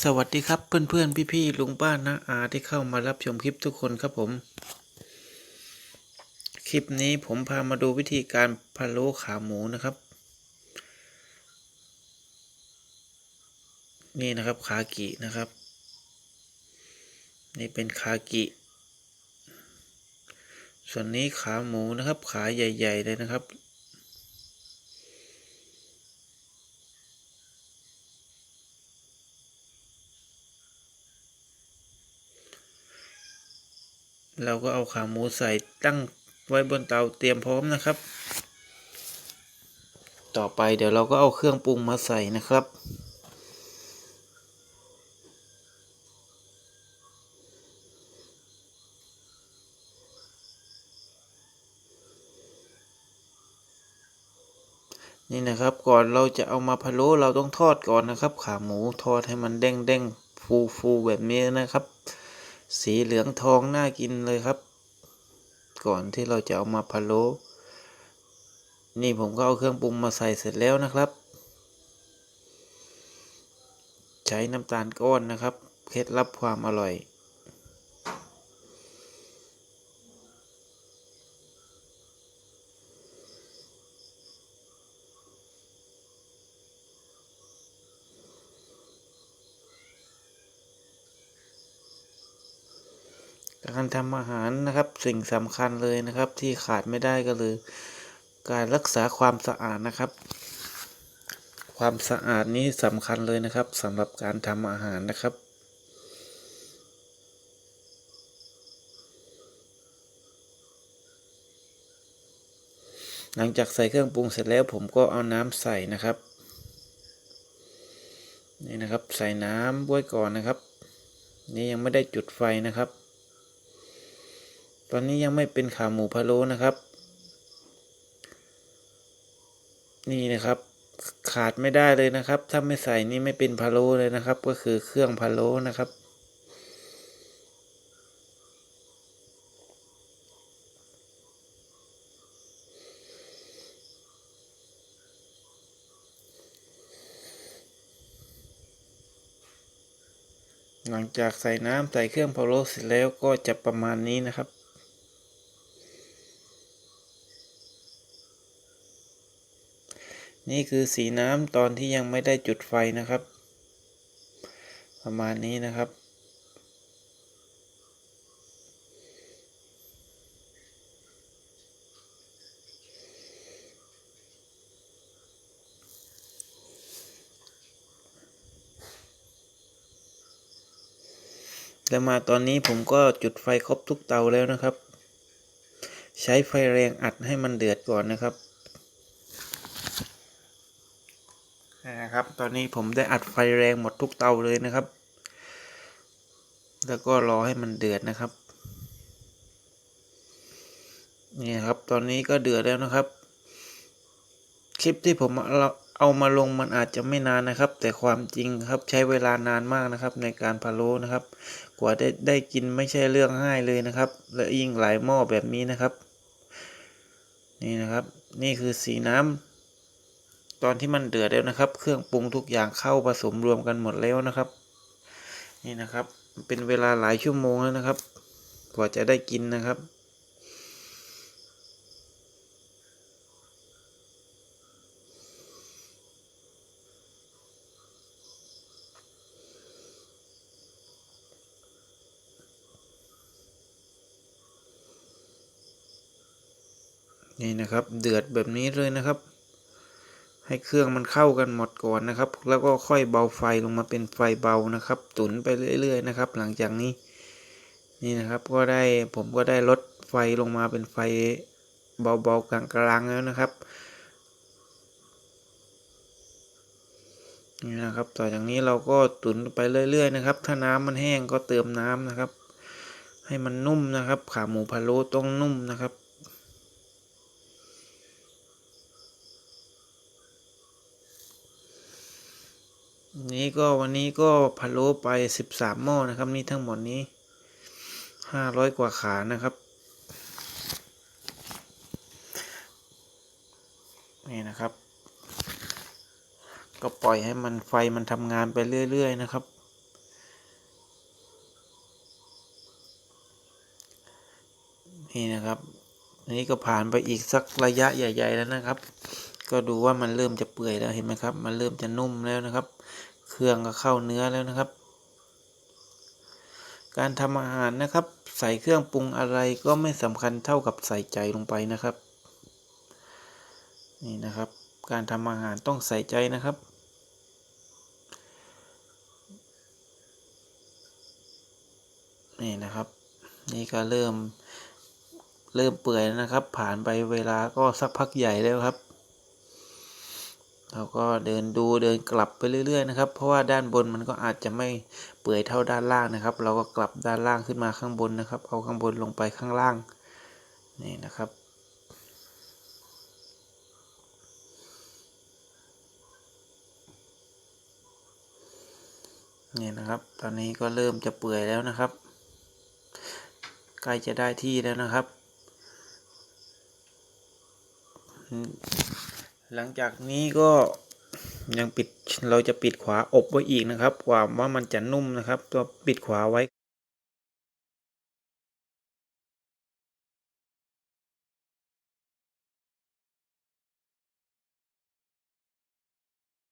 สวัสดีครับเพื่อนๆ พี่ๆลุงป้านะอาที่เข้ามารับชมคลิปทุกคนครับผม คลิปนี้ผมพามาดูวิธีการพะโล้ขาหมูนะครับ นี่นะครับคากินะครับ นี่เป็นคากิ ส่วนนี้ขาหมูนะครับ ขาใหญ่ ๆ เลยนะครับ เราก็เอาขาหมูใส่ตั้งไว้บนเตาเตรียมพร้อมนะครับ ต่อไปเดี๋ยวเราก็เอาเครื่องปรุงมาใส่นะครับ นี่นะครับก่อนเราจะเอามาพะโล้เราต้องทอดก่อนนะครับ ขาหมูทอดให้มันเด้งเด้งฟูฟูแบบนี้นะครับ สีเหลืองทองน่ากินเลยครับ ก่อนที่เราจะเอามาพะโล้นี่ผมก็เอาเครื่องปรุงมาใส่เสร็จแล้วนะครับ ใช้น้ำตาลก้อนนะครับ เคล็ดลับความอร่อย การทำอาหารนะครับสิ่งสำคัญเลยนะครับ ที่ขาดไม่ได้ก็คือการรักษาความสะอาดนะครับ ความสะอาดนี้สำคัญเลยนะครับสำหรับการทำอาหารนะครับหลังจากใส่เครื่องปรุงเสร็จแล้วผมก็เอาน้ำใส่นะครับ นี่นะครับใส่น้ำไว้ก่อนนะครับ นี่ยังไม่ได้จุดไฟนะครับ ตอนนี้ยังไม่เป็นขาหมูพะโล้นะครับ นี่นะครับ ขาดไม่ได้เลยนะครับ ถ้าไม่ใส่นี่ไม่เป็นพะโล้เลยนะครับ ก็คือเครื่องพะโล้นะครับ หลังจากใส่น้ำใส่เครื่องพะโล้เสร็จแล้วก็จะประมาณนี้นะครับ นี่คือสีน้ำตอนที่ยังไม่ได้จุดไฟนะครับ ประมาณนี้นะครับ แล้วมาตอนนี้ผมก็จุดไฟครบทุกเตาแล้วนะครับ ใช้ไฟแรงอัดให้มันเดือดก่อนนะครับ นะครับ ตอนนี้ผมได้อัดไฟแรงหมดทุกเตาเลยนะครับ แล้วก็รอให้มันเดือดนะครับ นี่ครับ ตอนนี้ก็เดือดแล้วนะครับ คลิปที่ผมเอาเอามาลงมันอาจจะไม่นานนะครับ แต่ความจริงครับใช้เวลานานมากนะครับ ในการพะโล้นะครับ กว่าได้ได้กินไม่ใช่เรื่องง่ายเลยนะครับ และยิ่งหลายหม้อแบบนี้นะครับ นี่นะครับ นี่คือสีน้ำ ตอนที่มันเดือดแล้วนะครับ เครื่องปรุงทุกอย่างเข้าผสมรวมกันหมดแล้วนะครับ นี่นะครับ เป็นเวลาหลายชั่วโมงแล้วนะครับ กว่าจะได้กินนะครับ นี่นะครับ เดือดแบบนี้เลยนะครับ ให้เครื่องมันเข้ากันหมดก่อนนะครับ แล้วก็ค่อยเบาไฟลงมาเป็นไฟเบานะครับ ตุ๋นไปเรื่อย ๆ นะครับ หลังจากนี้นี่นะครับก็ได้ผมก็ได้ลดไฟลงมาเป็นไฟเบาๆกลางๆแล้วนะครับนี่นะครับ ต่อจากนี้เราก็ตุ๋นไปเรื่อย ๆ นะครับ ถ้าน้ำมันแห้งก็เติมน้ำนะครับ ให้มันนุ่มนะครับ ขาหมูพะโล้ต้องนุ่มนะครับ นี้ก็วันนี้ก็พะโล้ไปสิบสามหม้อนะครับ นี่ทั้งหมดนี้ห้าร้อยกว่าขานะครับ นี่นะครับ ก็ปล่อยให้มันไฟมันทำงานไปเรื่อย ๆ นะครับนี่นะครับนนี้ก็ผ่านไปอีกสักระยะใหญ่ ๆ แล้วนะครับ ก็ดูว่ามันเริ่มจะเปื่อยแล้วเห็นไหมครับ มันเริ่มจะนุ่มแล้วนะครับ เครื่องก็เข้าเนื้อแล้วนะครับ การทำอาหารนะครับ ใส่เครื่องปรุงอะไรก็ไม่สำคัญเท่ากับใส่ใจลงไปนะครับ นี่นะครับ การทำอาหารต้องใส่ใจนะครับนี่นะครับ นี่ก็เริ่มเริ่มเปื่อยแล้วนะครับ ผ่านไปเวลาก็สักพักใหญ่แล้วครับ เราก็เดินดูเดินกลับไปเรื่อย ๆ นะครับ เพราะว่าด้านบนมันก็อาจจะไม่เปื่อยเท่าด้านล่างนะครับ เราก็กลับด้านล่างขึ้นมาข้างบนนะครับ เอาข้างบนลงไปข้างล่างนี่นะครับ นี่นะครับ ตอนนี้ก็เริ่มจะเปื่อยแล้วนะครับ ใกล้จะได้ที่แล้วนะครับ หลังจากนี้ก็ยังปิดเราจะปิดขวาอบไว้อีกนะครับกว่าว่ามันจะนุ่มนะครับ ตัวปิดขวาไว้